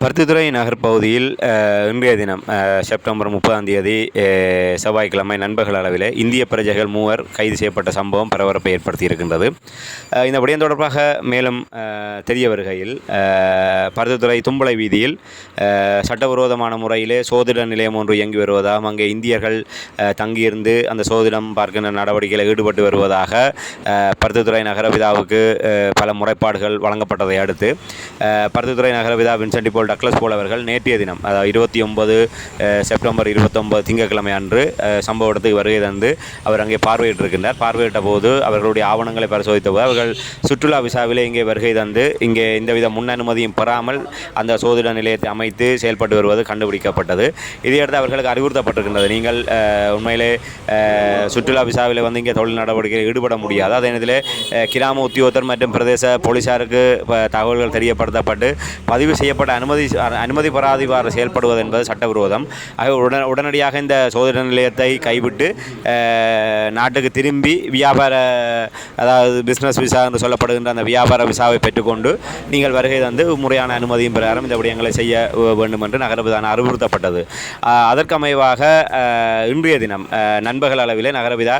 பருத்தித்துறை நகர் பகுதியில் இன்றைய தினம் செப்டம்பர் முப்பதாம் தேதி செவ்வாய்க்கிழமை நண்பர்கள் அளவில் இந்திய பிரஜைகள் மூவர் கைது செய்யப்பட்ட சம்பவம் பரபரப்பை ஏற்படுத்தி இருக்கின்றது இந்த விடயம் தொடர்பாக மேலும் தெரிய வருகையில் பருத்தித்துறை தும்பளை வீதியில் சட்டவிரோதமான முறையிலே சோதிட நிலையம் ஒன்று இயங்கி வருவதாகவும் அங்கே இந்தியர்கள் தங்கியிருந்து அந்த சோதிடம் பார்க்கின்ற நடவடிக்கையில் ஈடுபட்டு வருவதாக பருத்தித்துறை நகரவிதாவுக்கு பல முறைப்பாடுகள் வழங்கப்பட்டதை அடுத்து அஹ், பருத்தித்துறை நகரவிதா வின்சென்டி போல் டக்ளஸ் போல் அவர்கள் நேற்றைய தினம் அதாவது இருபத்தி ஒன்பது செப்டம்பர் இருபத்தொன்பது திங்கட்கிழமை அன்று சம்பவ இடத்துக்கு வருகை தந்து அவர் அங்கே பார்வையிட்டிருக்கின்றார். பார்வையிட்ட போது அவர்களுடைய ஆவணங்களை பரிசோதித்த போது அவர்கள் சுற்றுலா விசாவிலே இங்கே வருகை தந்து இங்கே எந்தவித முன் அனுமதியும் பெறாமல் அந்த சோதிட நிலையத்தை அமைத்து செயல்பட்டு வருவது கண்டுபிடிக்கப்பட்டது. இதையடுத்து அவர்களுக்கு அறிவுறுத்தப்பட்டிருக்கின்றது. நீங்கள் உண்மையிலே சுற்றுலா விசாவில் வந்து இங்கே தொழில் நடவடிக்கையில் ஈடுபட முடியாது. அதே நேரத்தில் கிராம உத்தியோகத்தர் மற்றும் பிரதேச போலீசாருக்கு தகவல்கள் தெரியப்படுத்தப்பட்டு பதிவு செய்யப்பட்ட அனுமதி அனுமதி அனுமதி இவ்வாறு செயல்படுவது என்பது சட்டவிரோதம். ஆக உடன் உடனடியாக இந்த சோதனை நிலையத்தை கைவிட்டு நாட்டுக்கு திரும்பி வியாபார அதாவது பிஸ்னஸ் விசா என்று சொல்லப்படுகின்ற அந்த வியாபார விசாவை பெற்றுக்கொண்டு நீங்கள் வருகை தந்து முறையான அனுமதியும் பிரகாரம் இந்த விடயங்களை செய்ய வேண்டும் என்று நகரவிதான அறிவுறுத்தப்பட்டது. அதற்கமைவாக இன்றைய தினம் நண்பர்கள் நண்பகல் அளவிலே நகரபிதா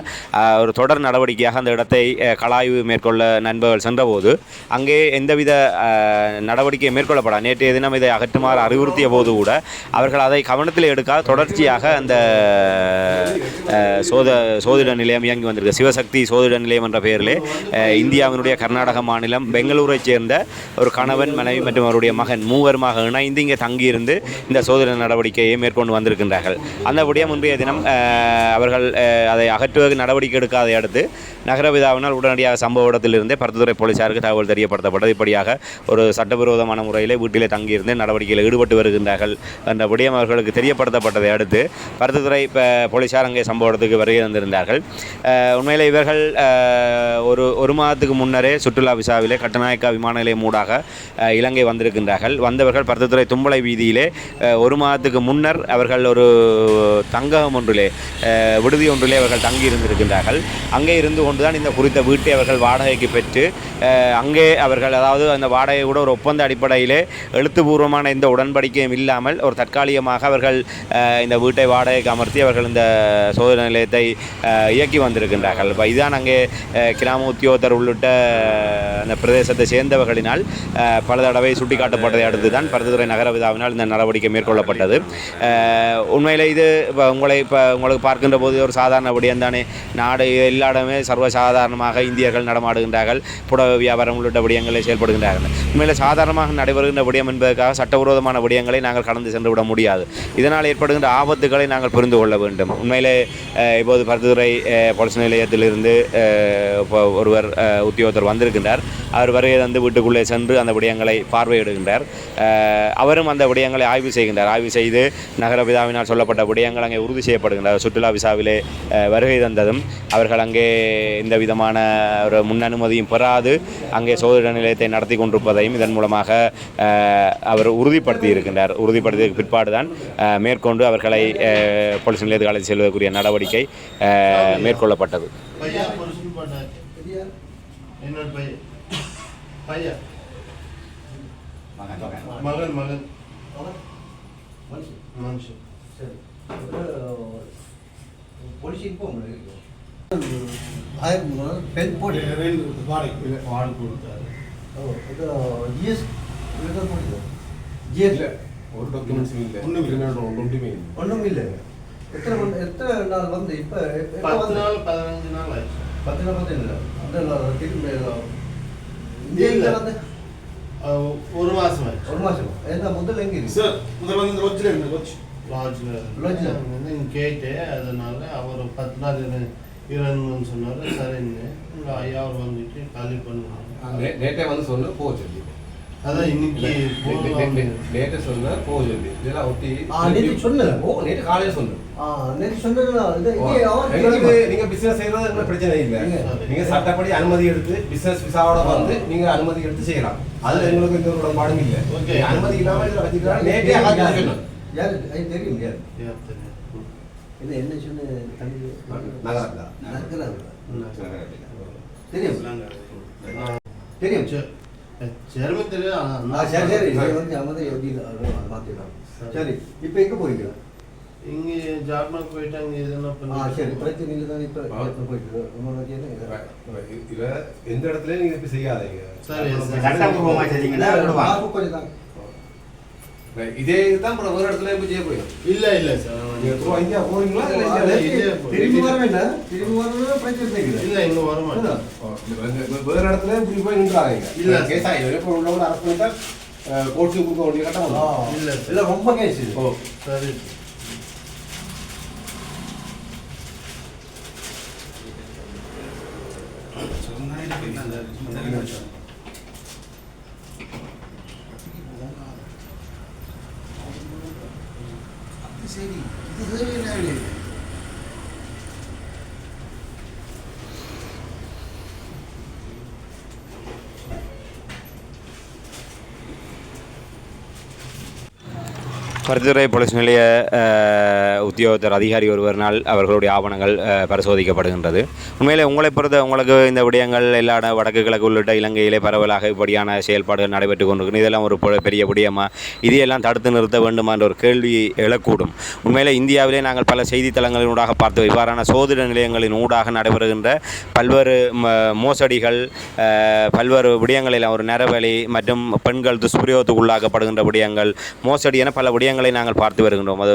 ஒரு தொடர் நடவடிக்கையாக அந்த இடத்தை கலாய்வு மேற்கொள்ள நண்பர்கள் சென்றபோது அங்கே எந்தவித அஹ், நடவடிக்கை மேற்கொள்ளப்படாது. நேற்றைய தினம் இதை அகற்றுமாறு அறிவுறுத்திய போது கூட அவர்கள் அதை கவனத்தில் எடுக்காத தொடர்ச்சியாக அந்த சோத சோதிட நிலையம் இயங்கி வந்திருக்கு. சிவசக்தி சோதிட நிலையம் என்ற பெயரிலே இந்தியாவினுடைய கர்நாடக மாநிலம் பெங்களூரைச் சேர்ந்த ஒரு கணவன் மனைவி மற்றும் அவருடைய மகன் மூவருமாக இணைந்து இங்கே தங்கியிருந்து இந்த சோதனை நடவடிக்கையை மேற்கொண்டு வந்திருக்கின்றார்கள். அந்தபடியே முந்தைய தினம் அவர்கள் அதை அகற்றுவதற்கு நடவடிக்கை எடுக்காதை அடுத்து நகரவிதாவினால் உடனடியாக சம்பவ இடத்திலிருந்தே பருத்தித்துறை போலீசாருக்கு தகவல் தெரியப்படுத்தப்பட்டது. இப்படியாக ஒரு சட்டவிரோதமான முறையிலே வீட்டிலே தங்கியிருந்து நடவடிக்கையில் ஈடுபட்டு வருகின்றார்கள் என்ற விடயம் அவர்களுக்கு தெரியப்படுத்தப்பட்டதை அடுத்து பருத்தத்துறை இப்போ போலீசார் அங்கே சம்பவ இடத்துக்கு வருகை தந்திருந்தார்கள். உண்மையில் இவர்கள் ஒரு ஒரு மாதத்துக்கு முன்னரே சுற்றுலா விசாவிலே கட்டநாயக்கா விமான நிலையம் ஊடாக இலங்கை வந்திருக்கின்றார்கள். வந்தவர்கள் பருத்தத்துறை தும்பளை வீதியிலே ஒரு மாதத்துக்கு முன்னர் அவர்கள் ஒரு தங்ககம் ஒன்றிலே விடுதி ஒன்றிலே அவர்கள் தங்கி இருந்திருக்கின்றார்கள். அங்கே இருந்து கொண்டுதான் இந்த குறித்த வீட்டை அவர்கள் வாடகைக்கு பெற்று அங்கே அவர்கள் அதாவது அந்த வாடகை கூட ஒரு ஒப்பந்த அடிப்படையிலே பூர்வமான எந்த உடன்படிக்கையும் இல்லாமல் ஒரு தற்காலிகமாக அவர்கள் இந்த வீட்டை வாடகைக்கு அமர்த்தி அவர்கள் இந்த சோதனை நிலையத்தை இயக்கி வந்திருக்கின்றார்கள். இப்போ இதுதான் அங்கே கிராம உத்தியோகத்தர் உள்ளிட்ட அந்த பிரதேசத்தை சேர்ந்தவர்களினால் பல தடவை சுட்டிக்காட்டப்பட்டதை அடுத்து தான் பருத்தித்துறை நகர விதாவினால் இந்த நடவடிக்கை மேற்கொள்ளப்பட்டது. உண்மையில் இது இப்போ உங்களை இப்போ உங்களுக்கு பார்க்கின்ற போது ஒரு சாதாரண விடயம் தானே. நாடு எல்லா இடமே சர்வசாதாரணமாக இந்தியர்கள் நடமாடுகின்றார்கள். புடவை வியாபாரம் உள்ளிட்ட விடயங்களை செயல்படுகின்றார்கள். உண்மையில் சாதாரணமாக நடைபெறுகின்ற விடயம் என்பதற்காக சட்டவிரோதமான விடயங்களை நாங்கள் கடந்து சென்று விட முடியாது. இதனால் ஏற்படுகின்ற ஆபத்துகளை நாங்கள் புரிந்து கொள்ள வேண்டும். உண்மையிலே இப்போது பருத்தித்துறை பொலிஸ் நிலையத்திலிருந்து இப்போ ஒருவர் உத்தியோகத்தர் வந்திருக்கின்றார். அவர் வருகை தந்து வீட்டுக்குள்ளே சென்று அந்த விடயங்களை பார்வையிடுகின்றார். அவரும் அந்த விடயங்களை ஆய்வு செய்கின்றார். ஆய்வு செய்து நகர விதாவினால் சொல்லப்பட்ட விடயங்கள் அங்கே உறுதி செய்யப்படுகின்றார் சுற்றுலா விசாவிலே வருகை தந்ததும் அவர்கள் அங்கே எந்த விதமான ஒரு முன் அனுமதியும் பெறாது. அங்கே சோதனை நிலையத்தை நடத்தி கொண்டிருப்பதையும் இதன் மூலமாக அவர் உறுதிப்படுத்தி இருக்கின்றார். உறுதிப்படுத்திய பிற்பாடு தான் மேற்கொண்டு அவர்களை போலீஸ் நிலையத்துக்கு அழைத்து செல்வதற்குரிய நடவடிக்கை மேற்கொள்ளப்பட்டது. பையன் பையன் மகன் மகன் மனுஷன் போலீஸுக்கு போக முடியும் பெண் போட்டு வாடு கொடுத்தாரு ஜிஎஸ் போட்டு ஜிஎஸ் ஒரு டாக்குமெண்ட்ஸும் இல்லை. இல்லை. ஒன்றுமே இல்லை. ஒன்றும் இல்லை. எத்தனை மணி எத்தனை நாள் வந்து இப்போ பத்து நாள் பதினஞ்சு நாள் ஆயிடுச்சு. பத்து நாள் பத்து இல்லை அந்த நாள் திரும்ப ஒரு மாசம் ஒரு மாதம் என்ன முதல்ல எங்கே இருக்கு சார் முதல்ல வந்து ரோச்சில் இருந்து ரோச் லாட்ஜில் Lodge ல? வந்து இங்க கேட்டேன் அதனால அவர் பத்து நாள் இருன்னு சொன்னாரு. சரின்னு உங்க ஐயா அவர் வந்துட்டு காலி பண்ணுவாங்க நேற்றே வந்து சொல்லி அதான் இன்னைக்கு நேற்று சொன்ன போக சொல்லி. இதெல்லாம் ஒட்டி நேற்று சொன்னேன் ஓ நேற்று காலையில் சொன்னேன் ஆ நேற்று எங்களுக்கு நீங்க பிசினஸ் செய்யறது எங்களுக்கு பிரச்சனை இல்லை. நீங்க- சட்டப்படி அனுமதி எடுத்து பிசினஸ் விசாவோட வந்து நீங்க அனுமதி எடுத்து செய்யலாம். அதுல எங்களுக்கு எந்த ஒரு உடன்பாடும் இல்லை. அனுமதி இல்லாம இதுல வச்சுக்கலாம் நேற்றே காலையில் சொன்னோம் தெரியும். என்ன என்ன சொன்ன தமிழ் நகரத்தா. நகரம் ம். தெரியும்? தெரியும். வந்து அமைதி எப்படி இது, அது மாத்திடலாம். சரி. இப்போ எங்க போறீங்க? இங்க ஜாப்னாக்கு போயிட்டு அங்க எதுனா ஆ சரி. பிரச்சனை இல்லை தான் இப்போ. இப்போ போயிட்டு இவ எந்த இடத்துலயும் நீங்க இப்ப செய்யாதீங்க. சரி, சரி. சட்டபூர்வமா செஞ்சீங்கன்னா விடுவாங்க. மார்க்கு கொஞ்சம் தான். இதே இதுதான் அப்புறம் ஒரு இடத்துல போய் செய்ய போயிடும் இல்ல இல்ல சார். இந்தியா போறீங்களா? இல்ல திரும்பி வர வேண்டாம். திரும்பி வரணும் பிரச்சனை இல்லை இல்ல இங்க வர மாட்டேன். ஓ, இந்த- இந்த வேற இடத்துல இப்படி போய் நின்றாங்க இல்ல. கேஸ் ஆயிடும். இப்போ உள்ளவங்க அரசு பண்ணிட்டா கோர்ட்டு கொடுக்க வேண்டிய கட்டம் ஆ, வரும். இல்ல. இல்ல ரொம்ப கேஸ் இது. ஓ சரி. பருத்தித்துறை போலீஸ் நிலைய உத்தியோகத்தர் அதிகாரி ஒருவரினால் அவர்களுடைய ஆவணங்கள் பரிசோதிக்கப்படுகின்றது. உண்மையிலே உங்களை பொறுத்த உங்களுக்கு இந்த விடயங்கள் எல்லா வடக்கு கிழக்கு உள்ளிட்ட இலங்கையிலே பரவலாக இப்படியான செயல்பாடுகள் நடைபெற்று கொண்டிருக்கிறது இதெல்லாம் ஒரு பெரிய விடயமா? இதையெல்லாம் தடுத்து நிறுத்த வேண்டுமா என்ற ஒரு கேள்வி எழக்கூடும். உண்மையிலே இந்தியாவிலே நாங்கள் பல செய்தித்தளங்களின் ஊடாக பார்த்து இவ்வாறான சோதனை நிலையங்களின் ஊடாக நடைபெறுகின்ற பல்வேறு மோசடிகள் பல்வேறு விடயங்களில் ஒரு நரவலி மற்றும் பெண்கள் துஷ்பிரயோகத்துக்கு உள்ளாக்கப்படுகின்ற விடயங்கள் மோசடி என பல விடயங்கள் நாங்கள் பார்த்து வருகின்றோம். அது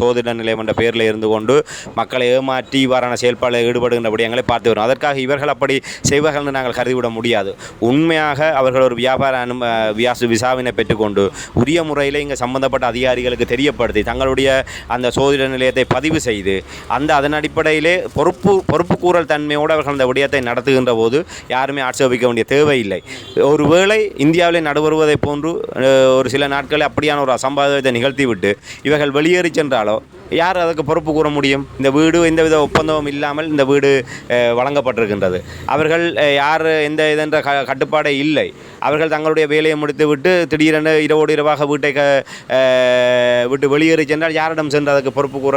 சோதிட நிலையம் என்ற பெயரில் இருந்து கொண்டு மக்களை ஏமாற்றி இவ்வாறான செயல்பாடுகளில் ஈடுபடுகின்ற விடயங்களை பார்த்து வரும் அதற்காக இவர்கள் அப்படி செய்வார்கள் என்று நாங்கள் கருதிவிட முடியாது. உண்மையாக அவர்கள் ஒரு வியாபார அனும வியாசு விசாவினை பெற்றுக்கொண்டு உரிய முறையில் இங்கே சம்பந்தப்பட்ட அதிகாரிகளுக்கு தெரியப்படுத்தி தங்களுடைய அந்த சோதிட நிலையத்தை பதிவு செய்து அந்த அதன் அடிப்படையிலே பொறுப்பு பொறுப்பு கூறல் தன்மையோடு அவர்கள் அந்த விடயத்தை நடத்துகின்ற போது யாருமே ஆட்சேபிக்க வேண்டிய தேவையில்லை. ஒருவேளை இந்தியாவிலே நடுவருவதை போன்று ஒரு சில நாட்களில் அப்படியான ஒரு அசம்பாவிதத்தை விட்டு இவர்கள் வெளியேறி சென்றாலோ யார் அதுக்கு பொறுப்பு கூற முடியும்? இந்த வீடு எந்தவித ஒப்பந்தமும் இல்லாமல் இந்த வீடு வழங்கப்பட்டிருக்கின்றது. அவர்கள் யார் எந்த இதென்ற க கட்டுப்பாடே இல்லை. அவர்கள் தங்களுடைய வேலையை முடித்துவிட்டு திடீரென இரவோடு இரவாக வீட்டை க விட்டு வெளியேறி சென்றால் யாரிடம் சென்று அதுக்கு பொறுப்பு கூற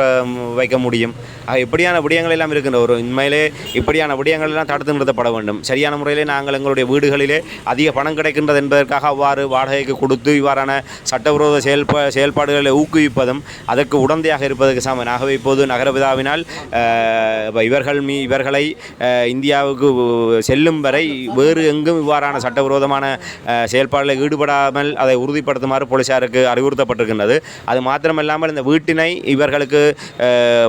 வைக்க முடியும்? ஆக இப்படியான விடயங்கள் எல்லாம் இருக்கின்ற ஒரு உண்மையிலே இப்படியான விடயங்கள் எல்லாம் தடுத்து நிறுத்தப்பட வேண்டும். சரியான முறையிலே நாங்கள் எங்களுடைய வீடுகளிலே அதிக பணம் கிடைக்கின்றது என்பதற்காக அவ்வாறு வாடகைக்கு கொடுத்து இவ்வாறான சட்டவிரோத செயல்பா செயல்பாடுகளை ஊக்குவிப்பதும் அதற்கு உடந்தையாக இருப்பதற்கு சமன் ஆகவே இப்போது நகரபிதாவினால் இவர்கள் மீ இவர்களை இந்தியாவுக்கு செல்லும் வரை வேறு எங்கும் இவ்வாறான சட்டவிரோதமான செயல்பாடுகளை செயல்பாடுகளில் ஈடுபடாமல் அதை உறுதிப்படுத்துமாறு போலீசாருக்கு அறிவுறுத்தப்பட்டிருக்கின்றது. அது மாத்திரமல்லாமல் இந்த வீட்டினை இவர்களுக்கு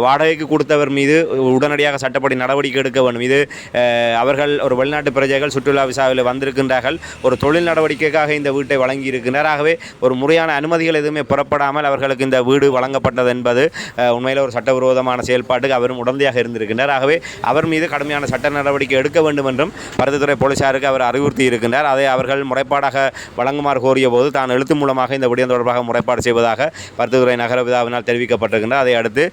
வாடகைக்கு கொடுத்தவர் மீது உடனடியாக சட்டப்படி நடவடிக்கை எடுக்க வேண்டும். இது அவர்கள் ஒரு வெளிநாட்டு பிரஜைகள் சுற்றுலா விசாவில் வந்திருக்கின்றார்கள். ஒரு தொழில் நடவடிக்கைக்காக இந்த வீட்டை வழங்கி ஆகவே ஒரு முறையான அனுமதிகள் எதுவுமே புறப்படாமல் அவர்களுக்கு இந்த வீடு வழங்கப்பட்டது என்பது உண்மையில் ஒரு சட்டவிரோதமான செயல்பாட்டுக்கு அவரும் உடந்தையாக இருந்திருக்கின்றார். ஆகவே அவர் மீது கடுமையான சட்ட நடவடிக்கை எடுக்க வேண்டும் என்றும் பருத்தித்துறை போலீசாருக்கு அவர் அறிவுறுத்தி இருக்கின்றார். அதை அவர்கள் முறைப்பாடாக வழங்குமாறு கோரிய போது தான் எழுத்து மூலமாக இந்த விடயம் தொடர்பாக முறைப்பாடு செய்வதாக பருத்தித்துறை நகர விதாவினால் தெரிவிக்கப்பட்டிருக்கின்றார் அதை அடுத்து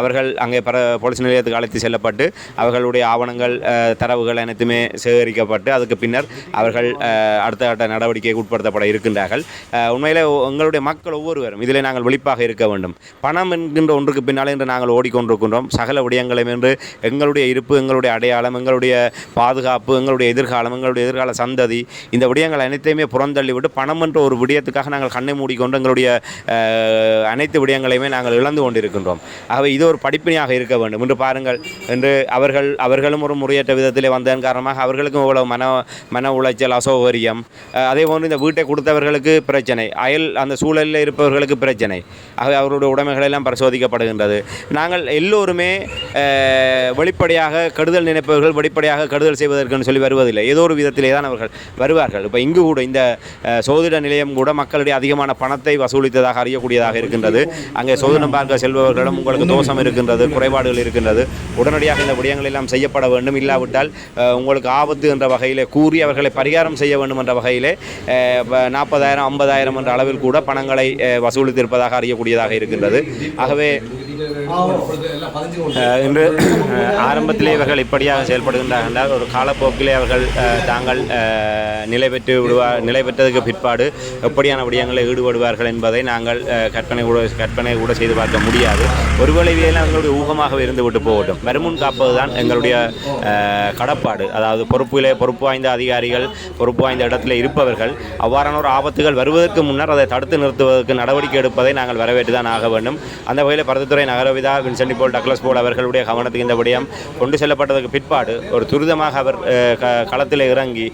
அவர்கள் அங்கே பர போலீஸ் நிலையத்துக்கு அழைத்து செல்லப்பட்டு அவர்களுடைய ஆவணங்கள் தரவுகள் அனைத்துமே சேகரிக்கப்பட்டு அதுக்கு பின்னர் அவர்கள் அடுத்த கட்ட நடவடிக்கைக்கு உட்படுத்தப்பட இருக்கின்றார்கள். உண்மையில் உண்மையிலே எங்களுடைய மக்கள் ஒவ்வொருவரும் இதில் நாங்கள் விழிப்பாக இருக்க வேண்டும். பணம் என்கின்ற ஒன்றுக்கு பின்னால் இன்று நாங்கள் ஓடிக்கொண்டிருக்கின்றோம். சகல விடயங்களையும் என்று எங்களுடைய இருப்பு எங்களுடைய அடையாளம் எங்களுடைய பாதுகாப்பு எங்களுடைய எதிர்காலம் எங்களுடைய எதிர்கால சந்ததி இந்த விடயங்கள் அனைத்தையுமே புறந்தள்ளி விட்டு பணம் என்ற ஒரு விடயத்துக்காக நாங்கள் கண்ணை மூடிக்கொண்டு எங்களுடைய அனைத்து விடயங்களையுமே நாங்கள் இழந்து கொண்டிருக்கின்றோம். ஆகவே இது ஒரு படிப்பினையாக இருக்க வேண்டும். என்று பாருங்கள் என்று அவர்கள் அவர்களும் ஒரு முறையற்ற விதத்திலே வந்ததன் காரணமாக அவர்களுக்கும் இவ்வளவு மன மன உளைச்சல் அசௌகரியம் அதே போன்று இந்த வீட்டை கொடுத்தவர்களுக்கு பிரச்சனை அயல் அந்த சூழலில் இருப்பவர்களுக்கு பிரச்சனை. ஆகவே அவருடைய உடைமைகள் எல்லாம் பரிசோதிக்கப்படுகின்றது. நாங்கள் எல்லோருமே வெளிப்படையாக கெடுதல் நினைப்பவர்கள் வெளிப்படையாக கெடுதல் செய்வதற்குன்னு சொல்லி வருவதில்லை. ஏதோ ஒரு விதத்திலே தான் அவர்கள் வருவார்கள். இப்போ இங்கு கூட இந்த சோதிட நிலையம் கூட மக்களுடைய அதிகமான பணத்தை வசூலித்ததாக அறியக்கூடியதாக இருக்கின்றது. அங்கே சோதனம் பார்க்க செல்பவர்களிடம் உங்களுக்கு தோஷம் இருக்கின்றது குறைபாடுகள் இருக்கின்றது. உடனடியாக இந்த விடயங்கள் எல்லாம் செய்யப்பட வேண்டும். இல்லாவிட்டால் உங்களுக்கு ஆபத்து என்ற வகையிலே கூறி அவர்களை பரிகாரம் செய்ய வேண்டும் என்ற வகையிலே நாற்பதாயிரம் ஐம்பதாயிரம் என்ற அளவில் கூட பணங்களை வசூலித்திருப்பதாக அறியக்கூடியதாக இருக்கின்றது. ஆகவே எல்லாம் பதிஞ்சு கொண்டு அஹ் இன்று ஆரம்பத்திலே இவர்கள் இப்படியாக செயல்படுகின்றார்கள் என்றால் ஒரு காலப்போக்கிலே அவர்கள் தாங்கள் நிலை பெற்று விடுவார் நிலை பெற்றதுக்கு பிற்பாடு எப்படியான விடயங்களில் ஈடுபடுவார்கள் என்பதை நாங்கள் கற்பனை கூட கற்பனை கூட செய்து பார்க்க முடியாது. ஒருவேளை இவையெல்லாம் எங்களுடைய ஊகமாகவே இருந்து விட்டு போகட்டும். வருமுன் காப்பது தான் எங்களுடைய கடப்பாடு. அதாவது பொறுப்பிலே பொறுப்பு வாய்ந்த அதிகாரிகள் பொறுப்பு வாய்ந்த இடத்துல இருப்பவர்கள் அவ்வாறான ஒரு ஆபத்துகள் வருவதற்கு முன்னர் அதை தடுத்து நிறுத்துவதற்கு நடவடிக்கை எடுப்பதை நாங்கள் வரவேற்று தான் ஆக வேண்டும். அந்த வகையில் பருத்தித்துறை நகரவிதா வின்சென்டி போல் டக்ளஸ் போல் அவர்களுடைய கவனத்துக்கு இந்த விடயம் கொண்டு செல்லப்பட்டதுக்கு பிற்பாடு ஒரு துரிதமாக அவர் க- களத்தில் இறங்கி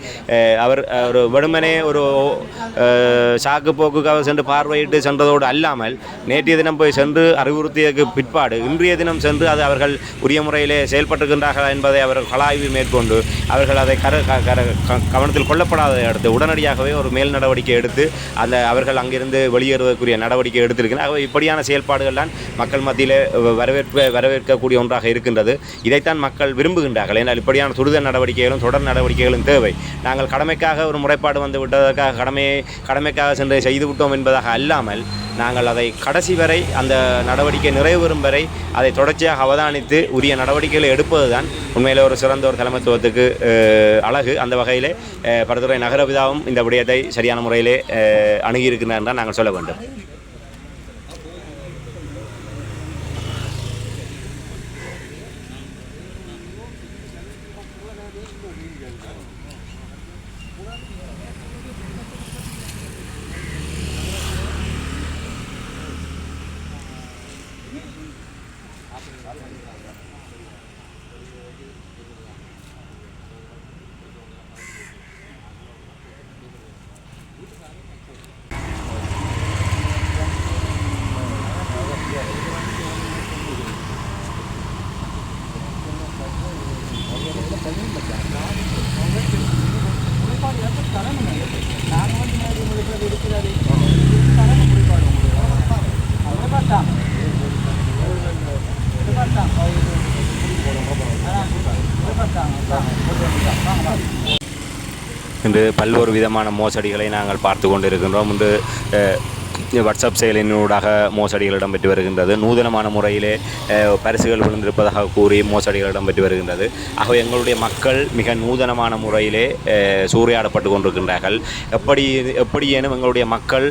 அவர் ஒரு வெறுமனே ஒரு சாக்கு போக்குக்காக சென்று பார்வையிட்டு சென்றதோடு அல்லாமல் நேற்றைய தினம் போய் சென்று அறிவுறுத்தியதுக்கு பிற்பாடு இன்றைய தினம் சென்று அது அவர்கள் உரிய முறையிலே செயல்பட்டிருக்கின்றார்கள் என்பதை அவர்கள் கலாய்வு மேற்கொண்டு அவர்கள் அதை கர க- கர- க- கவனத்தில் கொள்ளப்படாத அடுத்து உடனடியாகவே ஒரு மேல் நடவடிக்கை எடுத்து அந்த அவர்கள் அங்கிருந்து வெளியேறுவதற்குரிய நடவடிக்கை எடுத்திருக்கிறார். இப்படியான செயல்பாடுகள் தான் மக்கள் மத்தியில் வரவேற்ப வரவேற்கக்கூடிய ஒன்றாக இருக்கின்றது. இதைத்தான் மக்கள் விரும்புகின்றார்கள். ஏனால் இப்படியான துரித நடவடிக்கைகளும் தொடர் நடவடிக்கைகளும் தேவை. நாங்கள் கடமைக்காக ஒரு முறைப்பாடு வந்து விட்டதற்காக கடமையை கடமைக்காக சென்று செய்துவிட்டோம் என்பதாக அல்லாமல் நாங்கள் அதை கடைசி வரை அந்த நடவடிக்கை நிறைவேறும் வரை அதை தொடர்ச்சியாக அவதானித்து உரிய நடவடிக்கைகளை எடுப்பது தான் உண்மையிலே ஒரு சிறந்த ஒரு தலைமைத்துவத்துக்கு அழகு. அந்த வகையிலே பரதுரை நகரபிதாவும் இந்த விடயத்தை சரியான முறையிலே அஹ், அணுகியிருக்கிறார் நாங்கள் சொல்ல வேண்டும். இன்று பல்வேறு விதமான மோசடிகளை நாங்கள் பார்த்து கொண்டிருக்கின்றோம். இன்று வாட்ஸ்அப் செயலினூடாக மோசடிகள் இடம்பெற்று வருகின்றது. நூதனமான முறையிலே பரிசுகள் விழுந்திருப்பதாக கூறி மோசடிகள் இடம்பெற்று வருகின்றது. ஆகவே எங்களுடைய மக்கள் மிக நூதனமான முறையிலே சூறையாடப்பட்டு கொண்டிருக்கின்றார்கள். எப்படி எப்படியேனும் எங்களுடைய மக்கள்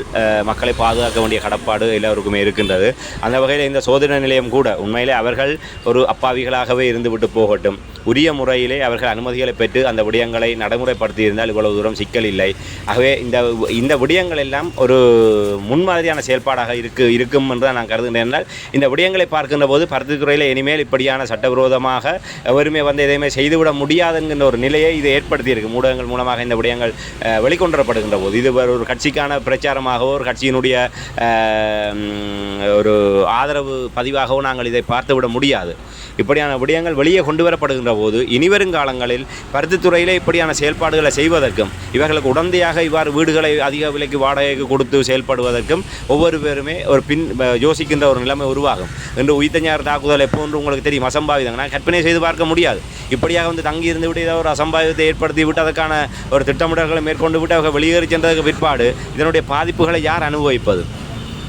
மக்களை பாதுகாக்க வேண்டிய கடப்பாடு எல்லோருக்குமே இருக்கின்றது. அந்த வகையில் இந்த சோதனை நிலையம் கூட உண்மையிலே அவர்கள் ஒரு அப்பாவிகளாகவே இருந்துவிட்டு போகட்டும். உரிய முறையிலே அவர்கள் அனுமதிகளை பெற்று அந்த விடயங்களை நடைமுறைப்படுத்தி இருந்தால் இவ்வளவு தூரம் சிக்கல் இல்லை. ஆகவே இந்த இந்த விடயங்கள் எல்லாம் ஒரு முன் முன்மாதிரியான செயல்பாடாக இருக்கு இருக்கும் என்று தான் நான் கருதுகிறேன் என்றால் இந்த விடயங்களை பார்க்கின்ற போது பருத்தித்துறையில் இனிமேல் இப்படியான சட்டவிரோதமாக எவருமே வந்து எதையுமே செய்துவிட முடியாது என்கின்ற ஒரு நிலையை இது ஏற்படுத்தியிருக்கு. ஊடகங்கள் மூலமாக இந்த விடயங்கள் வெளிக்கொண்டரப்படுகின்ற போது. இது ஒரு கட்சிக்கான பிரச்சாரமாகவோ ஒரு கட்சியினுடைய ஒரு ஆதரவு பதிவாகவோ நாங்கள் இதை பார்த்துவிட முடியாது. இப்படியான விடயங்கள் வெளியே கொண்டு வரப்படுகின்ற போது இனிவரும் காலங்களில் பருத்தித்துறையிலே இப்படியான செயல்பாடுகளை செய்வதற்கும் இவர்களுக்கு உடந்தையாக இவ்வாறு வீடுகளை அதிக விலைக்கு வாடகைக்கு கொடுத்து செயல்படுவதற்கும் ஒவ்வொரு பேருமே ஒரு பின் யோசிக்கின்ற ஒரு நிலைமை உருவாகும். என்று உயிர்த்தஞ்சார் தாக்குதல் எப்போ ஒன்று உங்களுக்கு தெரியும் அசம்பாவிதம். நான் கற்பனை செய்து பார்க்க முடியாது. இப்படியாக வந்து தங்கி இருந்து விட்டு ஏதாவது ஒரு அசம்பாவிதத்தை ஏற்படுத்தி விட்டு அதற்கான ஒரு திட்டமிடல்களை மேற்கொண்டு விட்டு அவங்க வெளியேறி சென்றதுக்கு பிற்பாடு இதனுடைய பாதிப்புகளை யார் அனுபவிப்பது?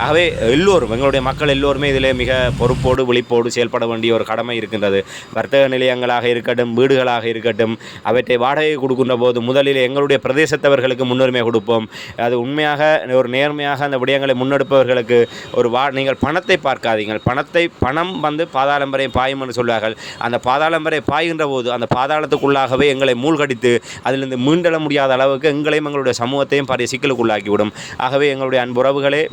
ஆகவே எல்லோரும் எங்களுடைய மக்கள் எல்லோருமே இதிலே மிக பொறுப்போடு விழிப்போடு செயல்பட வேண்டிய ஒரு கடமை இருக்கின்றது. வர்த்தக நிலையங்களாக இருக்கட்டும் வீடுகளாக இருக்கட்டும் அவற்றை வாடகை கொடுக்கின்ற போது முதலில் எங்களுடைய பிரதேசத்தவர்களுக்கு முன்னுரிமை கொடுப்போம். அது உண்மையாக ஒரு நேர்மையாக அந்த விடயங்களை முன்னெடுப்பவர்களுக்கு ஒரு வா நீங்கள் பணத்தை பார்க்காதீங்கள். பணத்தை பணம் வந்து பாதாளம்பரை பாயும் என்று சொல்வார்கள். அந்த பாதாளம்பரை பாய்கின்ற போது அந்த பாதாளத்துக்குள்ளாகவே எங்களை மூழ்கடித்து அதிலிருந்து மீண்டெழ முடியாத அளவுக்கு எங்களையும் எங்களுடைய சமூகத்தையும் பாரிய சிக்கலுக்குள்ளாக்கிவிடும். ஆகவே எங்களுடைய அன்புறவுகளே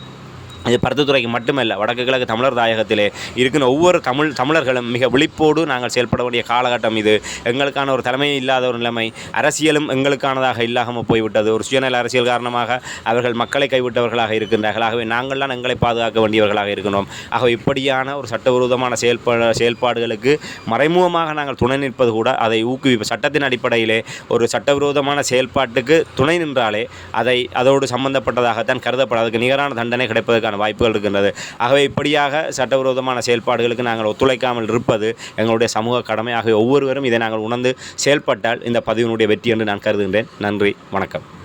இது பருத்தித்துறைக்கு மட்டுமல்ல வடக்கு கிழக்கு தமிழர் தாயகத்திலே இருக்கிற ஒவ்வொரு தமிழ் தமிழர்களும் மிக விழிப்போடு நாங்கள் செயல்பட வேண்டிய காலகட்டம் இது. எங்களுக்கான ஒரு தலைமை இல்லாத ஒரு நிலைமை அரசியலும் எங்களுக்கானதாக இல்லாமல் போய்விட்டது. ஒரு சுயநல அரசியல் காரணமாக அவர்கள் மக்களை கைவிட்டவர்களாக இருக்கின்றார்கள். ஆகவே நாங்கள்லாம் எங்களை பாதுகாக்க வேண்டியவர்களாக இருக்கிறோம். ஆகவே இப்படியான ஒரு சட்டவிரோதமான செயல்பா செயல்பாடுகளுக்கு மறைமுகமாக நாங்கள் துணை நிற்பது கூட அதை ஊக்குவிப்போம் சட்டத்தின் அடிப்படையிலே ஒரு சட்டவிரோதமான செயல்பாட்டுக்கு துணை நின்றாலே அதை அதோடு சம்பந்தப்பட்டதாகத்தான் கருதப்பட அதுக்கு நிகரான தண்டனை கிடைப்பதற்கான வாய்ப்புகள் இருக்கின்றது. ஆகவே இப்படியாக சட்டவிரோதமான செயல்பாடுகளுக்கு நாங்கள் ஒத்துழைக்காமல் இருப்பது எங்களுடைய சமூக கடமை. ஆகவே ஒவ்வொருவரும் இதை நாங்கள் உணர்ந்து செயல்பட்டால் இந்த பதிவினுடைய வெற்றி என்று நான் கருதுகின்றேன். நன்றி. வணக்கம்.